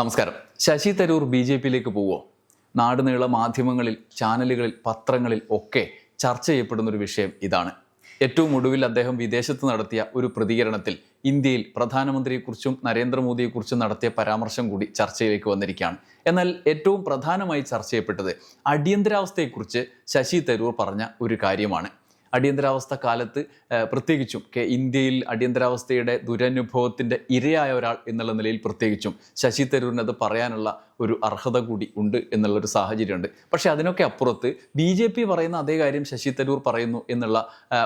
നമസ്കാരം. Sasi Tharoor B J പിയിലേക്ക് പോവോ? നാടുനീള മാധ്യമങ്ങളിൽ ചാനലുകളിൽ പത്രങ്ങളിൽ ഒക്കെ ചർച്ച ചെയ്യപ്പെടുന്ന ഒരു വിഷയം ഇതാണ്. ഏറ്റവും ഒടുവിൽ അദ്ദേഹം വിദേശത്ത് നടത്തിയ ഒരു പ്രതികരണത്തിൽ ഇന്ത്യയിൽ പ്രധാനമന്ത്രിയെക്കുറിച്ചും നരേന്ദ്രമോദിയെക്കുറിച്ചും നടത്തിയ പരാമർശം കൂടി ചർച്ചയിലേക്ക് വന്നിരിക്കുകയാണ്. എന്നാൽ ഏറ്റവും പ്രധാനമായി ചർച്ച ചെയ്യപ്പെട്ടത് അടിയന്തരാവസ്ഥയെക്കുറിച്ച് ശശി തരൂർ പറഞ്ഞ ഒരു കാര്യമാണ്. അടിയന്തരാവസ്ഥ കാലത്ത് പ്രത്യേകിച്ചും ഇന്ത്യയിൽ അടിയന്തരാവസ്ഥയുടെ ദുരനുഭവത്തിന്റെ ഇരയായ ഒരാൾ എന്നുള്ള നിലയിൽ പ്രത്യേകിച്ചും ശശി തരൂരിനത് പറയാനുള്ള ഒരു അർഹത കൂടി ഉണ്ട് എന്നുള്ളൊരു സാഹചര്യമുണ്ട്. പക്ഷേ അതിനൊക്കെ അപ്പുറത്ത് ബി ജെ പി പറയുന്ന അതേ കാര്യം ശശി തരൂർ പറയുന്നു എന്നുള്ള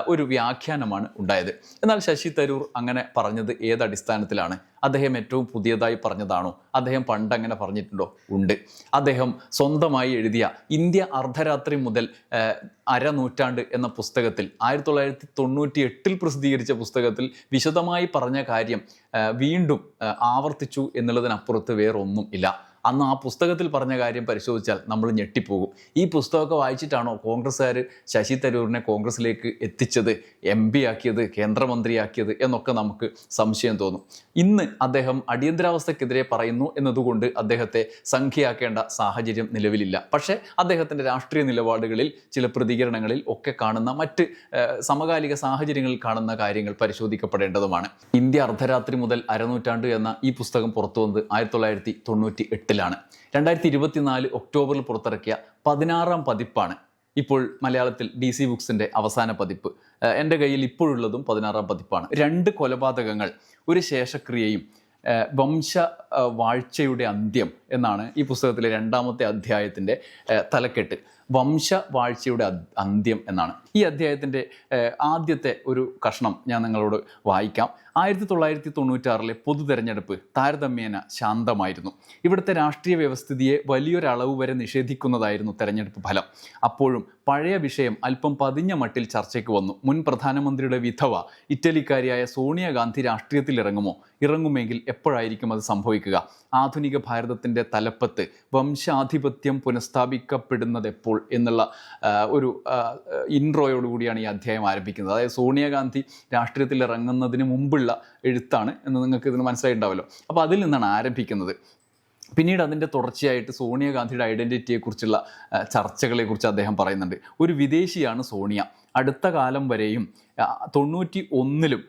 ഒരു വ്യാഖ്യാനമാണ് ഉണ്ടായത്. എന്നാൽ ശശി തരൂർ അങ്ങനെ പറഞ്ഞത് ഏത് അടിസ്ഥാനത്തിലാണ്? അദ്ദേഹം ഏറ്റവും പുതിയതായി പറഞ്ഞതാണോ? അദ്ദേഹം പണ്ട് അങ്ങനെ പറഞ്ഞിട്ടുണ്ടോ? ഉണ്ട്. അദ്ദേഹം സ്വന്തമായി എഴുതിയ ഇന്ത്യ അർദ്ധരാത്രി മുതൽ അരനൂറ്റാണ്ട് എന്ന പുസ്തകത്തിൽ ആയിരത്തി തൊള്ളായിരത്തി തൊണ്ണൂറ്റി എട്ടിൽ പ്രസിദ്ധീകരിച്ച പുസ്തകത്തിൽ വിശദമായി പറഞ്ഞ കാര്യം വീണ്ടും ആവർത്തിച്ചു എന്നുള്ളതിനപ്പുറത്ത് വേറൊന്നും ഇല്ല. അന്ന് ആ പുസ്തകത്തിൽ പറഞ്ഞ കാര്യം പരിശോധിച്ചാൽ നമ്മൾ ഞെട്ടിപ്പോകും. ഈ പുസ്തകമൊക്കെ വായിച്ചിട്ടാണോ കോൺഗ്രസ്സുകാർ ശശി തരൂരിനെ കോൺഗ്രസ്സിലേക്ക് എത്തിച്ചത് എം പി ആക്കിയത് കേന്ദ്രമന്ത്രിയാക്കിയത് എന്നൊക്കെ നമുക്ക് സംശയം തോന്നും. ഇന്ന് അദ്ദേഹം അടിയന്തരാവസ്ഥക്കെതിരെ പറയുന്നു എന്നതുകൊണ്ട് അദ്ദേഹത്തെ സംഖ്യയാക്കേണ്ട സാഹചര്യം നിലവിലില്ല. പക്ഷേ അദ്ദേഹത്തിന്റെ രാഷ്ട്രീയ നിലപാടുകളിൽ ചില പ്രതികരണങ്ങളിൽ ഒക്കെ കാണുന്ന മറ്റ് സമകാലിക സാഹചര്യങ്ങളിൽ കാണുന്ന കാര്യങ്ങൾ പരിശോധിക്കപ്പെടേണ്ടതുമാണ്. ഇന്ത്യ അർദ്ധരാത്രി മുതൽ അരനൂറ്റാണ്ട് എന്ന ഈ പുസ്തകം പുറത്തു വന്നത് ആയിരത്തി തൊള്ളായിരത്തി തൊണ്ണൂറ്റി എട്ടിലാണ് രണ്ടായിരത്തി ഇരുപത്തിനാല് ഒക്ടോബറിൽ പുറത്തിറക്കിയ പതിനാറാം പതിപ്പാണ് ഇപ്പോൾ മലയാളത്തിൽ ഡി സി ബുക്സിന്റെ അവസാന പതിപ്പ്. എന്റെ കയ്യിൽ ഇപ്പോഴുള്ളതും പതിനാറാം പതിപ്പാണ്. രണ്ട് കൊലപാതകങ്ങൾ ഒരു ശേഷക്രിയയും വംശ വാഴ്ചയുടെ അന്ത്യം എന്നാണ് ഈ പുസ്തകത്തിലെ രണ്ടാമത്തെ അധ്യായത്തിന്റെ തലക്കെട്ട്. വംശ വാഴ്ചയുടെ അന്ത്യം എന്നാണ്. ഈ അധ്യായത്തിന്റെ ആദ്യത്തെ ഒരു കഷ്ണം ഞാൻ നിങ്ങളോട് വായിക്കാം. ആയിരത്തി തൊള്ളായിരത്തി തൊണ്ണൂറ്റാറിലെ പൊതു തെരഞ്ഞെടുപ്പ് താരതമ്യേന ശാന്തമായിരുന്നു. ഇവിടുത്തെ രാഷ്ട്രീയ വ്യവസ്ഥിതിയെ വലിയൊരളവ് വരെ നിഷേധിക്കുന്നതായിരുന്നു തെരഞ്ഞെടുപ്പ് ഫലം. അപ്പോഴും പഴയ വിഷയം അല്പം പതിഞ്ഞ മട്ടിൽ ചർച്ചയ്ക്ക് വന്നു. മുൻ പ്രധാനമന്ത്രിയുടെ വിധവ ഇറ്റലിക്കാരിയായ സോണിയാഗാന്ധി രാഷ്ട്രീയത്തിൽ ഇറങ്ങുമോ? ഇറങ്ങുമെങ്കിൽ എപ്പോഴായിരിക്കും അത് സംഭവിക്കുക? ആധുനിക ഭാരതത്തിന്റെ തലപ്പത്ത് വംശാധിപത്യം പുനഃസ്ഥാപിക്കപ്പെടുന്നത് എപ്പോൾ എന്നുള്ള ഒരു ഇൻട്രോയോടുകൂടിയാണ് ഈ അധ്യായം ആരംഭിക്കുന്നത്. അതായത് സോണിയാഗാന്ധി രാഷ്ട്രീയത്തിൽ ഇറങ്ങുന്നതിന് മുമ്പുള്ള എഴുത്താണ് എന്ന് നിങ്ങൾക്ക് ഇതിന് മനസ്സിലായിട്ടുണ്ടാവല്ലോ. അപ്പോൾ അതിൽ നിന്നാണ് ആരംഭിക്കുന്നത്. പിന്നീട് അതിന്റെ തുടർച്ചയായിട്ട് സോണിയാഗാന്ധിയുടെ ഐഡന്റിറ്റിയെക്കുറിച്ചുള്ള ചർച്ചകളെക്കുറിച്ച് അദ്ദേഹം പറയുന്നുണ്ട്. ഒരു വിദേശിയാണ് സോണിയ. അടുത്ത കാലം വരെയും തൊണ്ണൂറ്റി ഒന്നിലും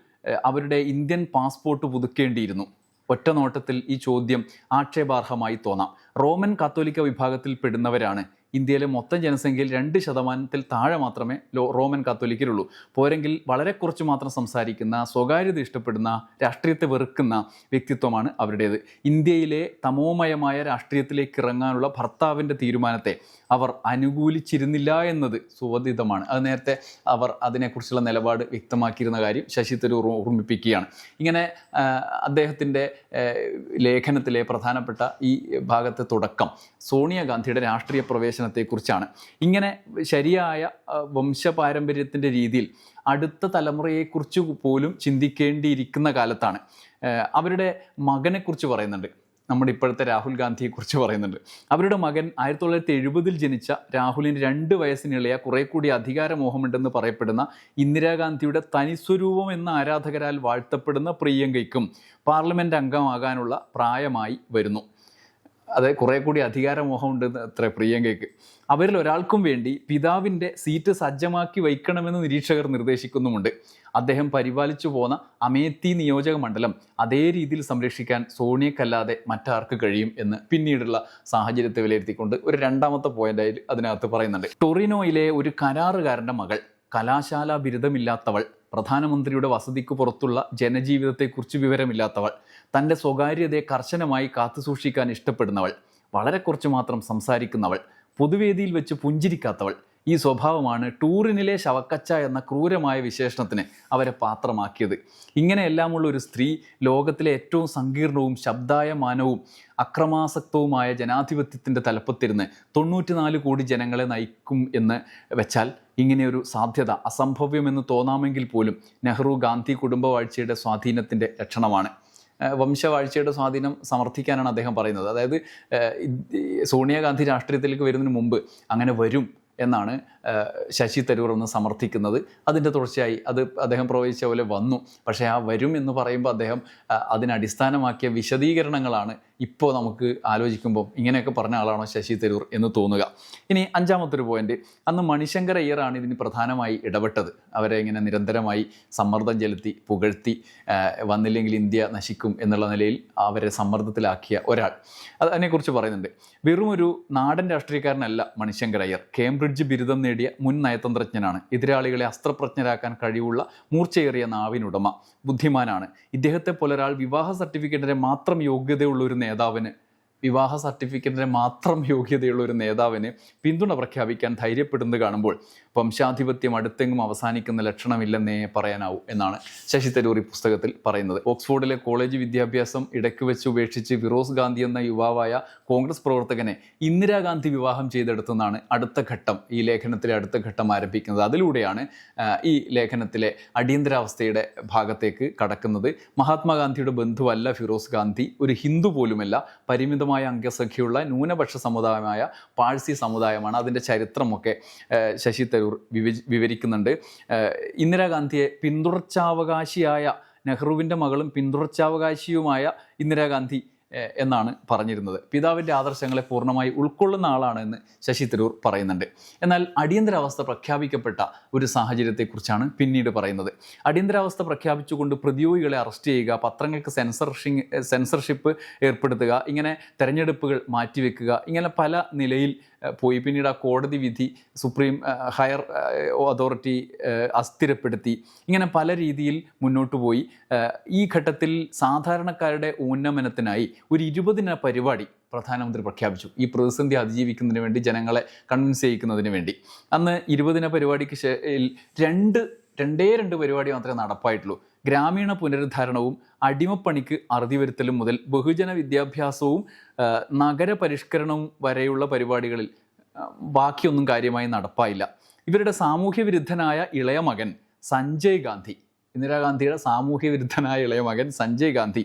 അവരുടെ ഇന്ത്യൻ പാസ്പോർട്ട് പുതുക്കേണ്ടിയിരുന്നു. ഒറ്റ നോട്ടത്തിൽ ഈ ചോദ്യം ആക്ഷേപാർഹമായി തോന്നാം. റോമൻ കാത്തോലിക്ക വിഭാഗത്തിൽ പെടുന്നവരാണ് ഇന്ത്യയിലെ മൊത്തം ജനസംഖ്യയിൽ രണ്ട് ശതമാനത്തിൽ താഴെ മാത്രമേ റോമൻ കാത്തോലിക്കരുള്ളൂ. പോരെങ്കിൽ വളരെ കുറച്ച് മാത്രം സംസാരിക്കുന്ന സ്വകാര്യത ഇഷ്ടപ്പെടുന്ന രാഷ്ട്രീയത്തെ വെറുക്കുന്ന വ്യക്തിത്വമാണ് അവരുടേത്. ഇന്ത്യയിലെ തമോമയമായ രാഷ്ട്രീയത്തിലേക്ക് ഇറങ്ങാനുള്ള ഭർത്താവിന്റെ തീരുമാനത്തെ അവർ അനുകൂലിച്ചിരുന്നില്ല എന്നത് സുവദിതമാണ് അത് നേരത്തെ അവർ അതിനെക്കുറിച്ചുള്ള നിലപാട് വ്യക്തമാക്കിയിരുന്ന കാര്യം ശശി തരൂർ ഓർമ്മിപ്പിക്കുകയാണ്. ഇങ്ങനെ അദ്ദേഹത്തിന്റെ ലേഖനത്തിലെ പ്രധാനപ്പെട്ട ഈ ഭാഗത്തെ തുടക്കം സോണിയാഗാന്ധിയുടെ രാഷ്ട്രീയ പ്രവേശനത്തെക്കുറിച്ചാണ് ഇങ്ങനെ ശരിയായ വംശപാരമ്പര്യത്തിന്റെ രീതിയിൽ അടുത്ത തലമുറയെക്കുറിച്ച് പോലും ചിന്തിക്കേണ്ടിയിരിക്കുന്ന കാലത്താണ്. അവരുടെ മകനെക്കുറിച്ച് പറയുന്നുണ്ട്. നമ്മുടെ ഇപ്പോഴത്തെ രാഹുൽ ഗാന്ധിയെക്കുറിച്ച് പറയുന്നുണ്ട്. അവരുടെ മകൻ ആയിരത്തി തൊള്ളായിരത്തി എഴുപതിൽ ജനിച്ച രാഹുലിന് രണ്ട് വയസ്സിനിളയ കുറെ കൂടി അധികാരമോഹമുണ്ടെന്ന് പറയപ്പെടുന്ന ഇന്ദിരാഗാന്ധിയുടെ തനിസ്വരൂപം എന്ന ആരാധകരാൽ വാഴ്ത്തപ്പെടുന്ന പ്രിയങ്കയ്ക്കും പാർലമെന്റ് അംഗമാകാനുള്ള പ്രായമായി വരുന്നു. അത് കുറെ കൂടി അധികാരമോഹമുണ്ട് അത്ര പ്രിയങ്കയ്ക്ക്. അവരിൽ ഒരാൾക്കും വേണ്ടി പിതാവിന്റെ സീറ്റ് സജ്ജമാക്കി വയ്ക്കണമെന്ന് നിരീക്ഷകർ നിർദ്ദേശിക്കുന്നുമുണ്ട്. അദ്ദേഹം പരിപാലിച്ചു പോന്ന അമേത്തി നിയോജക മണ്ഡലം അതേ രീതിയിൽ സംരക്ഷിക്കാൻ സോണിയക്കല്ലാതെ മറ്റാർക്ക് കഴിയും എന്ന് പിന്നീടുള്ള സാഹചര്യത്തെ വിലയിരുത്തിക്കൊണ്ട് ഒരു രണ്ടാമത്തെ പോയിന്റായി അതിനകത്ത് പറയുന്നുണ്ട്. ടൊറിനോയിലെ ഒരു കരാറുകാരന്റെ മകൾ കലാശാല ബിരുദമില്ലാത്തവൾ പ്രധാനമന്ത്രിയുടെ വസതിക്ക് പുറത്തുള്ള ജനജീവിതത്തെക്കുറിച്ച് വിവരമില്ലാത്തവൾ തന്റെ സ്വകാര്യതയെ കർശനമായി കാത്തുസൂക്ഷിക്കാൻ ഇഷ്ടപ്പെടുന്നവൾ വളരെ കുറച്ച് മാത്രം സംസാരിക്കുന്നവൾ പൊതുവേദിയിൽ വെച്ച് പുഞ്ചിരിക്കാത്തവൾ ഈ സ്വഭാവമാണ് ടൂറിനിലെ ശവക്കച്ച എന്ന ക്രൂരമായ വിശേഷണത്തിന് അവരെ പാത്രമാക്കിയത്. ഇങ്ങനെയെല്ലാമുള്ള ഒരു സ്ത്രീ ലോകത്തിലെ ഏറ്റവും സങ്കീർണവും ശബ്ദായമാനവും അക്രമാസക്തവുമായ ജനാധിപത്യത്തിന്റെ തലപ്പത്തിരുന്ന് തൊണ്ണൂറ്റിനാല് കോടി ജനങ്ങളെ നയിക്കും എന്ന് വെച്ചാൽ ഇങ്ങനെയൊരു സാധ്യത അസംഭവ്യമെന്ന് തോന്നാമെങ്കിൽ പോലും നെഹ്റു ഗാന്ധി കുടുംബവാഴ്ചയുടെ സ്വാധീനത്തിന്റെ ലക്ഷണമാണ്. വംശവാഴ്ചയുടെ സ്വാധീനം സമർത്ഥിക്കാനാണ് അദ്ദേഹം പറയുന്നത്. അതായത് സോണിയാഗാന്ധി രാഷ്ട്രീയത്തിലേക്ക് വരുന്നതിന് മുമ്പ് അങ്ങനെ വരും എന്നാണ് ശശി തരൂർ ഒന്ന് സമർത്ഥിക്കുന്നത്. അതിന്റെ തുടർച്ചയായി അത് അദ്ദേഹം പ്രവചിച്ച പോലെ വന്നു. പക്ഷേ ആ വരും എന്ന് പറയുമ്പോൾ അദ്ദേഹം അതിനടിസ്ഥാനമാക്കിയ വിശദീകരണങ്ങളാണ് ഇപ്പോൾ നമുക്ക് ആലോചിക്കുമ്പോൾ ഇങ്ങനെയൊക്കെ പറഞ്ഞ ആളാണോ ശശി തരൂർ എന്ന് തോന്നുക. ഇനി അഞ്ചാമത്തൊരു പോയിന്റ്. അന്ന് മണിശങ്കർ അയ്യറാണ് ഇതിന് പ്രധാനമായി ഇടപെട്ടത്. അവരെ ഇങ്ങനെ നിരന്തരമായി സമ്മർദ്ദം ചെലുത്തി പുകഴ്ത്തി വന്നില്ലെങ്കിൽ ഇന്ത്യ നശിക്കും എന്നുള്ള നിലയിൽ അവരെ സമ്മർദ്ദത്തിലാക്കിയ ഒരാൾ. അത് അതിനെക്കുറിച്ച് പറയുന്നുണ്ട്. വെറുമൊരു നാടൻ രാഷ്ട്രീയക്കാരനല്ല മണിശങ്കർ അയ്യർ. കേംബ്രിഡ്ജ് ബിരുദം നേടിയ മുൻ നയതന്ത്രജ്ഞനാണ്. എതിരാളികളെ അസ്ത്രപ്രജ്ഞരാക്കാൻ കഴിവുള്ള മൂർച്ചയേറിയ നാവിനുടമ ബുദ്ധിമാനാണ്. ഇദ്ദേഹത്തെ പോലൊരാൾ വിവാഹ സർട്ടിഫിക്കറ്റിന് മാത്രം യോഗ്യതയുള്ള ഒരു നേതാവിന് വിവാഹ സർട്ടിഫിക്കറ്റിന് മാത്രം യോഗ്യതയുള്ള ഒരു നേതാവിന് പിന്തുണ പ്രഖ്യാപിക്കാൻ ധൈര്യപ്പെടുന്നത് കാണുമ്പോൾ വംശാധിപത്യം അടുത്തെങ്ങും അവസാനിക്കുന്ന ലക്ഷണമില്ലെന്നേ പറയാനാവൂ എന്നാണ് ശശി തരൂർ ഈ പുസ്തകത്തിൽ പറയുന്നത്. ഓക്സ്ഫോർഡിലെ കോളേജ് വിദ്യാഭ്യാസം ഇടയ്ക്ക് വെച്ച് ഉപേക്ഷിച്ച് ഫിറോസ് ഗാന്ധി എന്ന യുവാവായ കോൺഗ്രസ് പ്രവർത്തകനെ ഇന്ദിരാഗാന്ധി വിവാഹം ചെയ്തെടുത്തെന്നാണ് അടുത്ത ഘട്ടം ഈ ലേഖനത്തിലെ അടുത്ത ഘട്ടം ആരംഭിക്കുന്നത്. അതിലൂടെയാണ് ഈ ലേഖനത്തിലെ അടിയന്തരാവസ്ഥയുടെ ഭാഗത്തേക്ക് കടക്കുന്നത്. മഹാത്മാഗാന്ധിയുടെ ബന്ധുവല്ല ഫിറോസ് ഗാന്ധി. ഒരു ഹിന്ദു പോലുമല്ല പരിമിതമായ അംഗസംഖ്യയുള്ള ന്യൂനപക്ഷ സമുദായമായ പാഴ്സി സമുദായമാണ് അതിന്റെ ചരിത്രമൊക്കെ ശശി തരൂർ വിവ വിവരിക്കുന്നുണ്ട്. ഇന്ദിരാഗാന്ധിയെ പിന്തുടർച്ചാവകാശിയായ നെഹ്റുവിന്റെ മകളും പിന്തുടർച്ചാവകാശിയുമായ ഇന്ദിരാഗാന്ധി എന്നാണ് പറഞ്ഞിരുന്നത്. പിതാവിന്റെ ആദർശങ്ങളെ പൂർണമായി ഉൾക്കൊള്ളുന്ന ആളാണ് എന്ന് ശശി തരൂർ പറയുന്നുണ്ട്. എന്നാൽ അടിയന്തരാവസ്ഥ പ്രഖ്യാപിക്കപ്പെട്ട ഒരു സാഹചര്യത്തെക്കുറിച്ചാണ് പിന്നീട് പറയുന്നത്. അടിയന്തരാവസ്ഥ പ്രഖ്യാപിച്ചുകൊണ്ട് പ്രതിയോഗികളെ അറസ്റ്റ് ചെയ്യുക പത്രങ്ങൾക്ക് സെൻസർഷിങ് സെൻസർഷിപ്പ് ഏർപ്പെടുത്തുക ഇങ്ങനെ തെരഞ്ഞെടുപ്പുകൾ മാറ്റിവെക്കുക ഇങ്ങനെ പല നിലയിൽ പോയി. പിന്നീട് ആ കോടതി വിധി സുപ്രീം ഹയർ അതോറിറ്റി അസ്ഥിരപ്പെടുത്തി. ഇങ്ങനെ പല രീതിയിൽ മുന്നോട്ട് പോയി. ഈ ഘട്ടത്തിൽ സാധാരണക്കാരുടെ ഉന്നമനത്തിനായി ഒരു ഇരുപതിന പരിപാടി പ്രധാനമന്ത്രി പ്രഖ്യാപിച്ചു. ഈ പ്രതിസന്ധി അതിജീവിക്കുന്നതിന് വേണ്ടി ജനങ്ങളെ കൺവിൻസ് ചെയ്യിക്കുന്നതിന് വേണ്ടി. അന്ന് ഇരുപതിന പരിപാടിക്ക് രണ്ട് രണ്ടേ രണ്ട് പരിപാടി മാത്രമേ നടപ്പായിട്ടുള്ളൂ. ഗ്രാമീണ പുനരുദ്ധാരണവും അടിമപ്പണിക്ക് അറുതി വരുത്തലും മുതൽ ബഹുജന വിദ്യാഭ്യാസവും നഗരപരിഷ്കരണവും നഗര പരിഷ്കരണവും വരെയുള്ള പരിപാടികളിൽ ബാക്കിയൊന്നും കാര്യമായി നടപ്പായില്ല. ഇവരുടെ സാമൂഹ്യ വിരുദ്ധനായ ഇളയ മകൻ സഞ്ജയ് ഗാന്ധി ഇന്ദിരാഗാന്ധിയുടെ സാമൂഹ്യ വിരുദ്ധനായ ഇളയ മകൻ സഞ്ജയ് ഗാന്ധി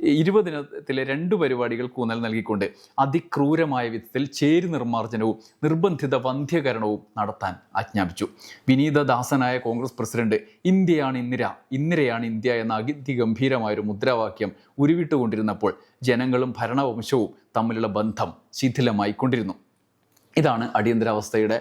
ഇരുപതിനത്തിലെ രണ്ട് പരിപാടികൾ കൂന്നൽ നൽകിക്കൊണ്ട് അതിക്രൂരമായ വിധത്തിൽ ചേരി നിർമ്മാർജനവും നിർബന്ധിത വന്ധ്യകരണവും നടത്താൻ ആജ്ഞാപിച്ചു. വിനീതദാസനായ കോൺഗ്രസ് പ്രസിഡന്റ് ഇന്ത്യയാണ് ഇന്ദിര ഇന്ദിരയാണ് ഇന്ത്യ എന്ന അതിഗംഭീരമായൊരു മുദ്രാവാക്യം ഉരുവിട്ടുകൊണ്ടിരുന്നപ്പോൾ ജനങ്ങളും ഭരണവംശവും തമ്മിലുള്ള ബന്ധം ശിഥിലമായി കൊണ്ടിരുന്നു ഇതാണ് അടിയന്തരാവസ്ഥയുടെ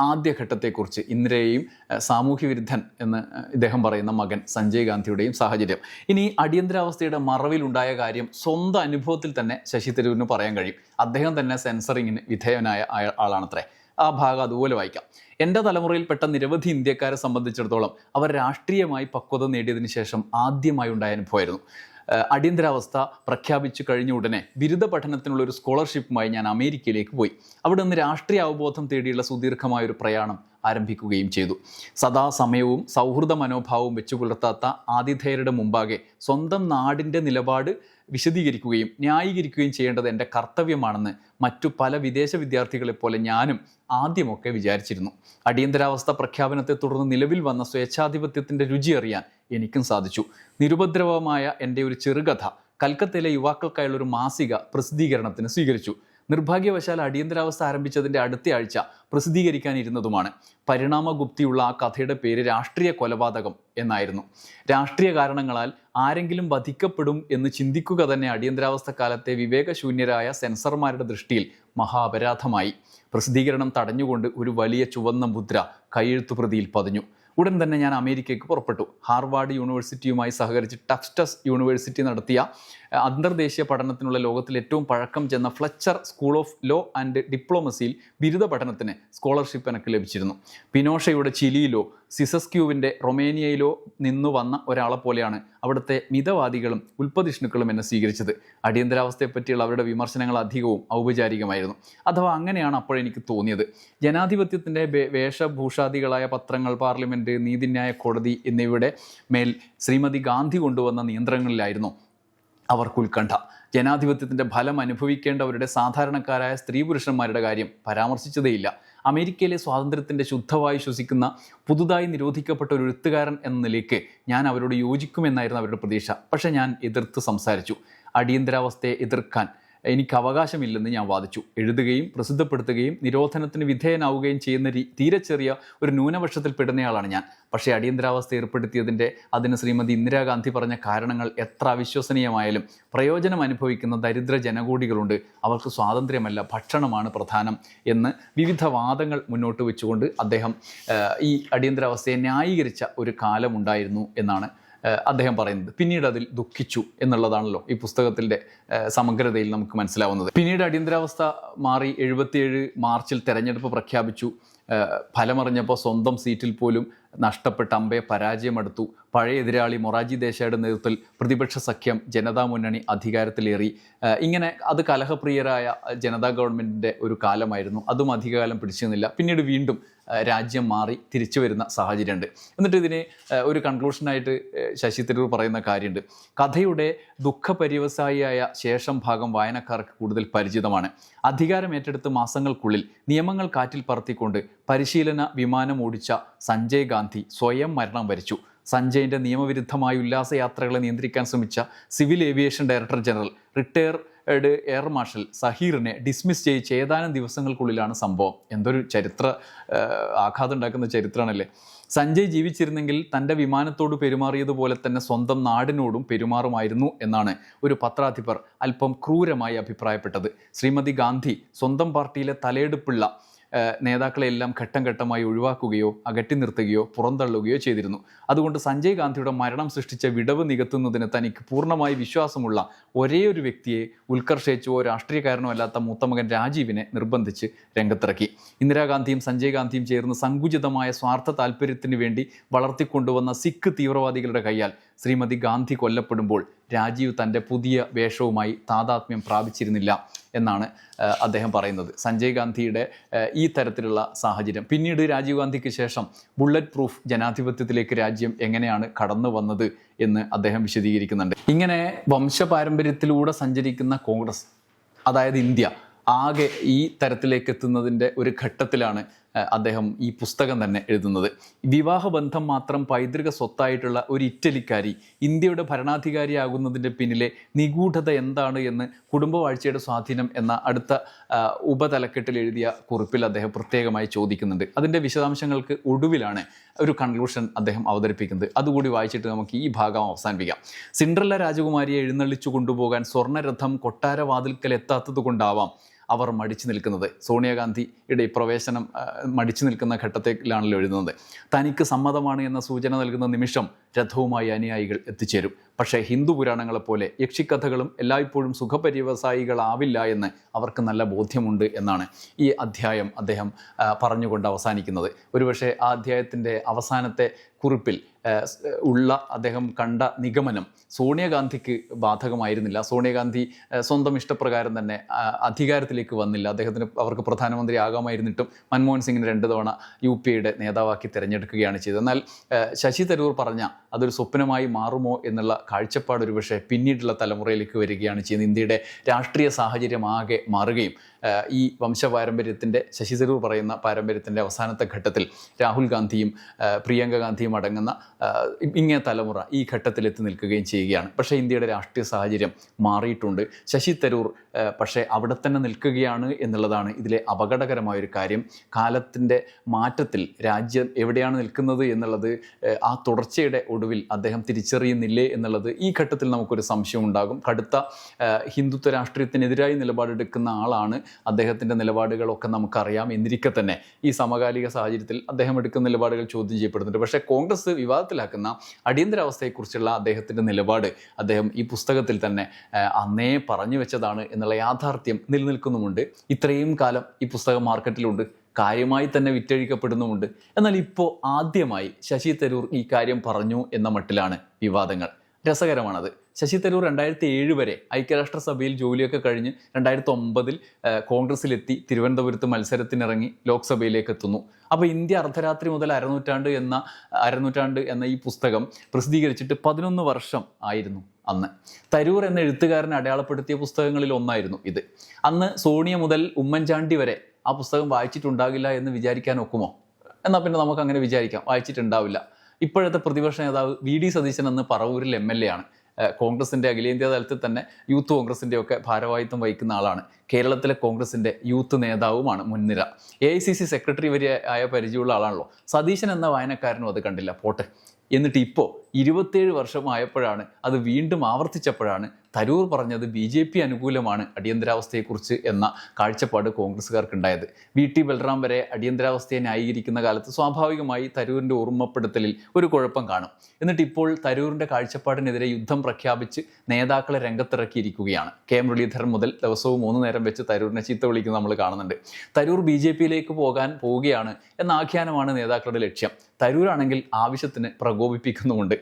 ആദ്യഘട്ടത്തെക്കുറിച്ച് ഇന്ദിരയെയും സാമൂഹ്യ വിരുദ്ധൻ എന്ന് ഇദ്ദേഹം പറയുന്ന മകൻ സഞ്ജയ് ഗാന്ധിയുടെയും സാഹചര്യം. ഇനി അടിയന്തരാവസ്ഥയുടെ മറവിലുണ്ടായ കാര്യം സ്വന്തം അനുഭവത്തിൽ തന്നെ ശശി തരൂരിന് പറയാൻ കഴിയും. അദ്ദേഹം തന്നെ സെൻസറിങ്ങിന് വിധേയനായ ആളാണത്രേ. ആ ഭാഗം അതുപോലെ വായിക്കാം. എന്റെ തലമുറയിൽപ്പെട്ട നിരവധി ഇന്ത്യക്കാരെ സംബന്ധിച്ചിടത്തോളം അവർ രാഷ്ട്രീയമായി പക്വത നേടിയതിനു ശേഷം ആദ്യമായി ഉണ്ടായ അനുഭവമായിരുന്നു. അടിയന്തരാവസ്ഥ പ്രഖ്യാപിച്ചു കഴിഞ്ഞ ഉടനെ ബിരുദ പഠനത്തിനുള്ള ഒരു സ്കോളർഷിപ്പുമായി ഞാൻ അമേരിക്കയിലേക്ക് പോയി. അവിടെ നിന്ന് രാഷ്ട്രീയ അവബോധം തേടിയുള്ള സുദീർഘമായ ഒരു പ്രയാണം ആരംഭിക്കുകയും ചെയ്തു. സദാസമയവും സൗഹൃദ മനോഭാവവും വെച്ചു പുലർത്താത്ത ആതിഥേയരുടെ മുമ്പാകെ സ്വന്തം നാടിന്റെ നിലപാട് വിശദീകരിക്കുകയും ന്യായീകരിക്കുകയും ചെയ്യേണ്ടത് എന്റെ കർത്തവ്യമാണെന്ന് മറ്റു പല വിദേശ വിദ്യാർത്ഥികളെ പോലെ ഞാനും ആദ്യമൊക്കെ വിചാരിച്ചിരുന്നു. അടിയന്തരാവസ്ഥ പ്രഖ്യാപനത്തെ തുടർന്ന് നിലവിൽ വന്ന സ്വേച്ഛാധിപത്യത്തിന്റെ രുചി അറിയാൻ എനിക്കും സാധിച്ചു. നിരുപദ്രവമായ എന്റെ ഒരു ചെറുകഥ കൽക്കത്തയിലെ യുവാക്കൾക്കായുള്ള ഒരു മാസിക പ്രസിദ്ധീകരണത്തിന് സ്വീകരിച്ചു. നിർഭാഗ്യവശാൽ അടിയന്തരാവസ്ഥ ആരംഭിച്ചതിന്റെ അടുത്ത ആഴ്ച പ്രസിദ്ധീകരിക്കാനിരുന്നതുമാണ്. പരിണാമഗുപ്തിയുള്ള ആ കഥയുടെ പേര് രാഷ്ട്രീയ കൊലപാതകം എന്നായിരുന്നു. രാഷ്ട്രീയ കാരണങ്ങളാൽ ആരെങ്കിലും വധിക്കപ്പെടും എന്ന് ചിന്തിക്കുക തന്നെ അടിയന്തരാവസ്ഥ കാലത്തെ വിവേകശൂന്യരായ സെൻസർമാരുടെ ദൃഷ്ടിയിൽ മഹാ അപരാധമായി പ്രസിദ്ധീകരണം തടഞ്ഞുകൊണ്ട് ഒരു വലിയ ചുവന്ന മുദ്ര കൈയെഴുത്തു പ്രതിയിൽ പതിഞ്ഞു. ഉടൻ തന്നെ ഞാൻ അമേരിക്കയ്ക്ക് പുറപ്പെട്ടു. ഹാർവാർഡ് യൂണിവേഴ്സിറ്റിയുമായി സഹകരിച്ച് ടക്സ്റ്റസ് യൂണിവേഴ്സിറ്റി നടത്തിയ അന്തർദേശീയ പഠനത്തിനുള്ള ലോകത്തിൽ ഏറ്റവും പഴക്കം ചെന്ന Fletcher school of law and ഡിപ്ലോമസിയിൽ ബിരുദ പഠനത്തിന് സ്കോളർഷിപ്പ് എനിക്ക് ലഭിച്ചിരുന്നു. പിനോഷയുടെ ചിലിയിലോ സിസസ്ക്യൂവിന്റെ റൊമേനിയയിലോ നിന്നു വന്ന ഒരാളെ പോലെയാണ് അവിടുത്തെ മിതവാദികളും ഉൽപ്പതിഷ്ണുക്കളും എന്നെ സ്വീകരിച്ചത്. അടിയന്തരാവസ്ഥയെപ്പറ്റിയുള്ള അവരുടെ വിമർശനങ്ങൾ അധികവും ഔപചാരികമായിരുന്നു. അഥവാ അങ്ങനെയാണ് അപ്പോഴെനിക്ക് തോന്നിയത്. ജനാധിപത്യത്തിന്റെ വേഷഭൂഷാദികളായ പത്രങ്ങൾ പാർലമെന്റ് നീതിന്യായ കോടതി എന്നിവയുടെ മേൽ ശ്രീമതി ഗാന്ധി കൊണ്ടുവന്ന നിയന്ത്രണങ്ങളിലായിരുന്നു അവർക്ക് ഉത്കണ്ഠ. ജനാധിപത്യത്തിന്റെ ഫലം അനുഭവിക്കേണ്ടവരുടെ സാധാരണക്കാരായ സ്ത്രീ പുരുഷന്മാരുടെ കാര്യം പരാമർശിച്ചതേയില്ല. അമേരിക്കയിലെ സ്വാതന്ത്ര്യത്തിന്റെ ശുദ്ധമായി ശ്വസിക്കുന്ന പുതുതായി നിരോധിക്കപ്പെട്ട ഒരു എഴുത്തുകാരൻ എന്ന നിലയ്ക്ക് ഞാൻ അവരോട് യോജിക്കുമെന്നായിരുന്നു അവരുടെ പ്രതീക്ഷ. പക്ഷേ ഞാൻ എതിർത്ത് സംസാരിച്ചു. അടിയന്തരാവസ്ഥയെ എതിർക്കാൻ എനിക്ക് അവകാശമില്ലെന്ന് ഞാൻ വാദിച്ചു. എഴുതുകയും പ്രസിദ്ധപ്പെടുത്തുകയും നിരോധനത്തിന് വിധേയനാവുകയും ചെയ്യുന്ന തീരെ ചെറിയ ഒരു ന്യൂനപക്ഷത്തിൽ പെടുന്നയാളാണ് ഞാൻ. പക്ഷേ അടിയന്തരാവസ്ഥ ഏർപ്പെടുത്തിയതിന്റെ അതിന് ശ്രീമതി ഇന്ദിരാഗാന്ധി പറഞ്ഞ കാരണങ്ങൾ എത്ര അവിശ്വസനീയമായാലും പ്രയോജനം അനുഭവിക്കുന്ന ദരിദ്ര ജനകൂടികളുണ്ട്. അവർക്ക് സ്വാതന്ത്ര്യമല്ല ഭക്ഷണമാണ് പ്രധാനം എന്ന് വിവിധ വാദങ്ങൾ മുന്നോട്ട് വെച്ചുകൊണ്ട് അദ്ദേഹം ഈ അടിയന്തരാവസ്ഥയെ ന്യായീകരിച്ച ഒരു കാലമുണ്ടായിരുന്നു എന്നാണ് അദ്ദേഹം പറയുന്നത്. പിന്നീട് അതിൽ ദുഃഖിച്ചു എന്നുള്ളതാണല്ലോ ഈ പുസ്തകത്തിന്റെ സമഗ്രതയിൽ നമുക്ക് മനസ്സിലാവുന്നത്. പിന്നീട് അടിയന്തരാവസ്ഥ മാറി എഴുപത്തിയേഴ് മാർച്ചിൽ തെരഞ്ഞെടുപ്പ് പ്രഖ്യാപിച്ചു. ഫലമറിഞ്ഞപ്പോൾ സ്വന്തം സീറ്റിൽ പോലും നഷ്ടപ്പെട്ട അമ്പയെ പരാജയമെടുത്തു. പഴയ എതിരാളി മൊറാജി ദേശായിയുടെ നേതൃത്വത്തിൽ പ്രതിപക്ഷ സഖ്യം ജനതാ മുന്നണി അധികാരത്തിലേറി. ഇങ്ങനെ അത് കലഹപ്രിയരായ ജനതാ ഗവൺമെന്റിന്റെ ഒരു കാലമായിരുന്നു. അതും അധികകാലം പിടിച്ചു നിന്നില്ല പിന്നീട് വീണ്ടും രാജ്യം മാറി തിരിച്ചു വരുന്ന സാഹചര്യമുണ്ട്. എന്നിട്ട് ഇതിനെ ഒരു കൺക്ലൂഷനായിട്ട് ശശി തരൂർ പറയുന്ന കാര്യമുണ്ട്. കഥയുടെ ദുഃഖപര്യവസായിയായ ശേഷം ഭാഗം വായനക്കാർക്ക് കൂടുതൽ പരിചിതമാണ്. അധികാരം ഏറ്റെടുത്ത് മാസങ്ങൾക്കുള്ളിൽ നിയമങ്ങൾ കാറ്റിൽ പറത്തിക്കൊണ്ട് പരിശീലന വിമാനം ഓടിച്ച സഞ്ജയ് ഗാന്ധി സ്വയം മരണം വരിച്ചു. സഞ്ജയിന്റെ നിയമവിരുദ്ധമായ ഉല്ലാസയാത്രകളെ നിയന്ത്രിക്കാൻ ശ്രമിച്ച civil aviation director general retired air marshal സഹീറിനെ dismiss ചെയ്യിച്ച് ഏതാനും ദിവസങ്ങൾക്കുള്ളിലാണ് സംഭവം. എന്തൊരു ചരിത്ര ആഘാതം ഉണ്ടാക്കുന്ന ചരിത്രമാണല്ലേ? സഞ്ജയ് ജീവിച്ചിരുന്നെങ്കിൽ തന്റെ വിമാനത്തോട് പെരുമാറിയതുപോലെ തന്നെ സ്വന്തം നാടിനോടും പെരുമാറുമായിരുന്നു എന്നാണ് ഒരു പത്രാധിപർ അല്പം ക്രൂരമായി അഭിപ്രായപ്പെട്ടത്. ശ്രീമതി ഗാന്ധി സ്വന്തം പാർട്ടിയിലെ തലയെടുപ്പുള്ള നേതാക്കളെല്ലാം ഘട്ടം ഘട്ടമായി ഒഴിവാക്കുകയോ അകറ്റി നിർത്തുകയോ പുറന്തള്ളുകയോ ചെയ്തിരുന്നു. അതുകൊണ്ട് സഞ്ജയ് ഗാന്ധിയുടെ മരണം സൃഷ്ടിച്ച വിടവ് നികത്തുന്നതിന് തനിക്ക് പൂർണമായി വിശ്വാസമുള്ള ഒരേ ഒരു വ്യക്തിയെ ഉത്കർഷയിച്ചോ രാഷ്ട്രീയക്കാരനോ അല്ലാത്ത മൂത്തമകൻ രാജീവിനെ നിർബന്ധിച്ച് രംഗത്തിറക്കി. ഇന്ദിരാഗാന്ധിയും സഞ്ജയ് ഗാന്ധിയും ചേർന്ന് സങ്കുചിതമായ സ്വാർത്ഥ താല്പര്യത്തിന് വേണ്ടി വളർത്തിക്കൊണ്ടുവന്ന സിഖ് തീവ്രവാദികളുടെ കൈയാൽ ശ്രീമതി ഗാന്ധി കൊല്ലപ്പെടുമ്പോൾ രാജീവ് തന്റെ പുതിയ വേഷവുമായി താതാത്മ്യം പ്രാപിച്ചിരുന്നില്ല എന്നാണ് അദ്ദേഹം പറയുന്നത്. സഞ്ജയ് ഗാന്ധിയുടെ ഈ തരത്തിലുള്ള സാഹചര്യം. പിന്നീട് രാജീവ് ഗാന്ധിക്ക് ശേഷം ബുള്ളറ്റ് പ്രൂഫ് ജനാധിപത്യത്തിലേക്ക് രാജ്യം എങ്ങനെയാണ് കടന്നു വന്നത് എന്ന് അദ്ദേഹം വിശദീകരിക്കുന്നുണ്ട്. ഇങ്ങനെ വംശപാരമ്പര്യത്തിലൂടെ സഞ്ചരിക്കുന്ന കോൺഗ്രസ് അതായത് ഇന്ത്യ ആകെ ഈ തരത്തിലേക്ക് എത്തുന്നതിന്റെ ഒരു ഘട്ടത്തിലാണ് അദ്ദേഹം ഈ പുസ്തകം തന്നെ എഴുതുന്നത്. വിവാഹബന്ധം മാത്രം പൈതൃക സ്വത്തായിട്ടുള്ള ഒരു ഇറ്റലിക്കാരി ഇന്ത്യയുടെ ഭരണാധികാരിയാകുന്നതിന്റെ പിന്നിലെ നിഗൂഢത എന്താണ് എന്ന് കുടുംബവാഴ്ചയുടെ സ്വാധീനം എന്ന അടുത്ത ഉപതലക്കെട്ടിൽ എഴുതിയ കുറിപ്പിൽ അദ്ദേഹം പ്രത്യേകമായി ചോദിക്കുന്നുണ്ട്. അതിന്റെ വിശദാംശങ്ങൾക്ക് ഒടുവിലാണ് ഒരു കൺക്ലൂഷൻ അദ്ദേഹം അവതരിപ്പിക്കുന്നത്. അതുകൂടി വായിച്ചിട്ട് നമുക്ക് ഈ ഭാഗം അവസാനിപ്പിക്കാം. സിൻഡ്രല്ല രാജകുമാരിയെ എഴുന്നള്ളിച്ചു കൊണ്ടുപോകാൻ സ്വർണരഥം കൊട്ടാരവാതിൽക്കൽ എത്താത്തത് കൊണ്ടാവാം അവർ മടിച്ചു നിൽക്കുന്നത്. സോണിയാഗാന്ധിയുടെ പ്രവേശനം മടിച്ചു നിൽക്കുന്ന ഘട്ടത്തിലാണല്ലോ എഴുതുന്നത്. തനിക്ക് സമ്മതമാണ് എന്ന സൂചന നൽകുന്ന നിമിഷം രഥവുമായി അനുയായികൾ എത്തിച്ചേരും. പക്ഷേ ഹിന്ദു പുരാണങ്ങളെപ്പോലെ യക്ഷിക്കഥകളും എല്ലായ്പ്പോഴും സുഖപര്യവസായികളാവില്ല എന്ന് അവർക്ക് നല്ല ബോധ്യമുണ്ട് എന്നാണ് ഈ അധ്യായം അദ്ദേഹം പറഞ്ഞുകൊണ്ട് അവസാനിക്കുന്നത്. ഒരുപക്ഷെ ആ അധ്യായത്തിന്റെ അവസാനത്തെ കുറിപ്പിൽ ഉള്ള അദ്ദേഹം കണ്ട നിഗമനം സോണിയാഗാന്ധിക്ക് ബാധകമായിരുന്നില്ല. സോണിയാഗാന്ധി സ്വന്തം ഇഷ്ടപ്രകാരം തന്നെ അധികാരത്തിലേക്ക് വന്നില്ല. അദ്ദേഹത്തിന് അവർക്ക് പ്രധാനമന്ത്രി ആകാമായിരുന്നിട്ടും മൻമോഹൻ സിംഗിന് രണ്ട് തവണ യു പി എയുടെ നേതാവാക്കി തിരഞ്ഞെടുക്കുകയാണ് ചെയ്തത്. എന്നാൽ ശശി തരൂർ പറഞ്ഞ അതൊരു സ്വപ്നമായി മാറുമോ എന്നുള്ള കാഴ്ചപ്പാട് ഒരുപക്ഷെ പിന്നീടുള്ള തലമുറയിലേക്ക് വരികയാണ് ചെയ്യുന്നത്. ഇന്ത്യയുടെ രാഷ്ട്രീയ സാഹചര്യം ആകെ മാറുകയും ഈ വംശപാരമ്പര്യത്തിന്റെ ശശി തരൂർ പറയുന്ന പാരമ്പര്യത്തിന്റെ അവസാനത്തെ ഘട്ടത്തിൽ രാഹുൽ ഗാന്ധിയും പ്രിയങ്ക ഗാന്ധിയും അടങ്ങുന്ന ഇങ്ങനെ ഇങ്ങേ തലമുറ ഈ ഘട്ടത്തിൽ എത്തി നിൽക്കുകയും ചെയ്യുകയാണ്. പക്ഷേ ഇന്ത്യയുടെ രാഷ്ട്രീയ സാഹചര്യം മാറിയിട്ടുണ്ട്. ശശി തരൂർ പക്ഷേ അവിടെ തന്നെ നിൽക്കുകയാണ് എന്നുള്ളതാണ് ഇതിലെ അപകടകരമായ ഒരു കാര്യം. കാലത്തിന്റെ മാറ്റത്തിൽ രാജ്യം എവിടെയാണ് നിൽക്കുന്നത് എന്നുള്ളത് ആ, തുടർച്ചയുടെ ഒടുവിൽ അദ്ദേഹം തിരിച്ചറിയുന്നില്ലേ എന്നുള്ളത് ഈ ഘട്ടത്തിൽ നമുക്കൊരു സംശയം ഉണ്ടാകും കടുത്ത ഹിന്ദുത്വ രാഷ്ട്രീയത്തിനെതിരായി നിലപാടെടുക്കുന്ന ആളാണ് അദ്ദേഹത്തിന്റെ നിലപാടുകളൊക്കെ നമുക്കറിയാം. എന്നിരിക്കെ തന്നെ ഈ സമകാലിക സാഹചര്യത്തിൽ അദ്ദേഹം എടുക്കുന്ന നിലപാടുകൾ ചോദ്യം ചെയ്യപ്പെടുന്നുണ്ട്. പക്ഷേ കോൺഗ്രസ് വിവാദത്തിലാക്കുന്ന അടിയന്തരാവസ്ഥയെക്കുറിച്ചുള്ള അദ്ദേഹത്തിന്റെ നിലപാട് അദ്ദേഹം ഈ പുസ്തകത്തിൽ തന്നെ അന്നേ പറഞ്ഞു വെച്ചതാണ് എന്നുള്ള യാഥാർത്ഥ്യം നിലനിൽക്കുന്നുമുണ്ട്. ഇത്രയും കാലം ഈ പുസ്തകം മാർക്കറ്റിലുണ്ട്. കാര്യമായി തന്നെ വിറ്റഴിക്കപ്പെടുന്നുമുണ്ട്. എന്നാൽ ഇപ്പോൾ ആദ്യമായി ശശി തരൂർ ഈ കാര്യം പറഞ്ഞു എന്ന മട്ടിലാണ് വിവാദങ്ങൾ. രസകരമാണത്. ശശി തരൂർ രണ്ടായിരത്തി ഏഴ് വരെ ഐക്യരാഷ്ട്രസഭയിൽ ജോലിയൊക്കെ കഴിഞ്ഞ് രണ്ടായിരത്തി ഒമ്പതിൽ കോൺഗ്രസിലെത്തി തിരുവനന്തപുരത്ത് മത്സരത്തിനിറങ്ങി ലോക്സഭയിലേക്ക് എത്തുന്നു അപ്പോൾ ഇന്ത്യ അർദ്ധരാത്രി മുതൽ അരനൂറ്റാണ്ട് എന്ന അരനൂറ്റാണ്ട് എന്ന ഈ പുസ്തകം പ്രസിദ്ധീകരിച്ചിട്ട് പതിനൊന്ന് വർഷം ആയിരുന്നു അന്ന്. തരൂർ എന്ന എഴുത്തുകാരനെ അടയാളപ്പെടുത്തിയ പുസ്തകങ്ങളിൽ ഒന്നായിരുന്നു ഇത്. അന്ന് സോണിയ മുതൽ ഉമ്മൻചാണ്ടി വരെ ആ പുസ്തകം വായിച്ചിട്ടുണ്ടാകില്ല എന്ന് വിചാരിക്കാൻ ഒക്കുമോ? എന്നാൽ പിന്നെ നമുക്ക് അങ്ങനെ വിചാരിക്കാം. വായിച്ചിട്ടുണ്ടാവില്ല. ഇപ്പോഴത്തെ പ്രതിപക്ഷ നേതാവ് വി ഡി സതീശൻ എന്ന് പറവൂരിൽ എം എൽ എ ആണ്. ഏഹ് കോൺഗ്രസിന്റെ അഖിലേന്ത്യാ തലത്തിൽ തന്നെ യൂത്ത് കോൺഗ്രസിന്റെ ഒക്കെ ഭാരവാഹിത്വം വഹിക്കുന്ന ആളാണ്. കേരളത്തിലെ കോൺഗ്രസിന്റെ യൂത്ത് നേതാവുമാണ് മുൻനിര. A I C C secretary വരെ ആയ പരിചയമുള്ള ആളാണല്ലോ. സതീശൻ എന്ന വായനക്കാരനും അത് കണ്ടില്ല. പോട്ടെ. എന്നിട്ട് ഇപ്പോൾ ഇരുപത്തേഴ് വർഷമായപ്പോഴാണ് അത് വീണ്ടും ആവർത്തിച്ചപ്പോഴാണ് തരൂർ പറഞ്ഞത് ബി ജെ പി അനുകൂലമാണ് അടിയന്തരാവസ്ഥയെക്കുറിച്ച് എന്ന കാഴ്ചപ്പാട് കോൺഗ്രസ്സുകാർക്കുണ്ടായത്. വി ടി ബൽറാം വരെ അടിയന്തരാവസ്ഥയെ ന്യായീകരിക്കുന്ന കാലത്ത് സ്വാഭാവികമായി തരൂരിന്റെ ഓർമ്മപ്പെടുത്തലിൽ ഒരു കുഴപ്പം കാണും. എന്നിട്ട് ഇപ്പോൾ തരൂരിന്റെ കാഴ്ചപ്പാടിനെതിരെ യുദ്ധം പ്രഖ്യാപിച്ച് നേതാക്കളെ രംഗത്തിറക്കിയിരിക്കുകയാണ്. കെ മുരളീധരൻ മുതൽ ദിവസവും മൂന്ന് നേരം വെച്ച് തരൂരിനെ ചീത്ത വിളിക്കുന്നത് നമ്മൾ കാണുന്നുണ്ട്. തരൂർ ബി ജെ പിയിലേക്ക് പോകാൻ പോവുകയാണ് എന്ന ആഖ്യാനമാണ് നേതാക്കളുടെ ലക്ഷ്യം. തരൂരാണെങ്കിൽ ആവശ്യത്തിന് പ്രകോപിപ്പിക്കുന്നുമുണ്ട്.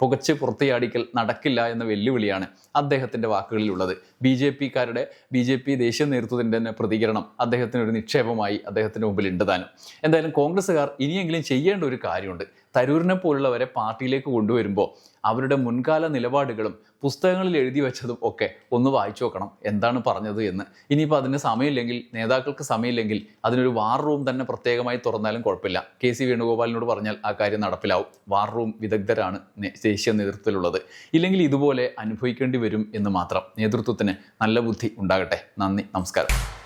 പുകച്ച് പുറത്തിയാടിക്കൽ നടക്കില്ല എന്ന വെല്ലുവിളിയാണ് അദ്ദേഹത്തിന്റെ വാക്കുകളിലുള്ളത്. ബി ജെ പിക്കാരുടെ ബി ജെ പി ദേശീയ നേതൃത്വത്തിന്റെ തന്നെ പ്രതികരണം അദ്ദേഹത്തിന് ഒരു നിക്ഷേപമായി അദ്ദേഹത്തിന്റെ മുമ്പിൽ ഉണ്ട് താനും. എന്തായാലും കോൺഗ്രസ്സുകാർ ഇനിയെങ്കിലും ചെയ്യേണ്ട ഒരു കാര്യമുണ്ട്. തരൂരിനെ പോലുള്ളവരെ പാർട്ടിയിലേക്ക് കൊണ്ടുവരുമ്പോൾ അവരുടെ മുൻകാല നിലപാടുകളും പുസ്തകങ്ങളിൽ എഴുതി വെച്ചതും ഒക്കെ ഒന്ന് വായിച്ചു നോക്കണം എന്താണ് പറഞ്ഞത് എന്ന്. ഇനിയിപ്പോൾ അതിന് സമയമില്ലെങ്കിൽ നേതാക്കൾക്ക് സമയമില്ലെങ്കിൽ അതിനൊരു വാർ റൂം തന്നെ പ്രത്യേകമായി തുറന്നാലും കുഴപ്പമില്ല. കെ സി വേണുഗോപാലിനോട് പറഞ്ഞാൽ ആ കാര്യം നടപ്പിലാവും. വാർ റൂം വിദഗ്ധരാണ് ദേശീയ നേതൃത്വത്തിലുള്ളത്. ഇല്ലെങ്കിൽ ഇതുപോലെ അനുഭവിക്കേണ്ടി വരും എന്ന് മാത്രം നേതൃത്വത്തിന് നല്ല ബുദ്ധി ഉണ്ടാകട്ടെ. നന്ദി നമസ്കാരം.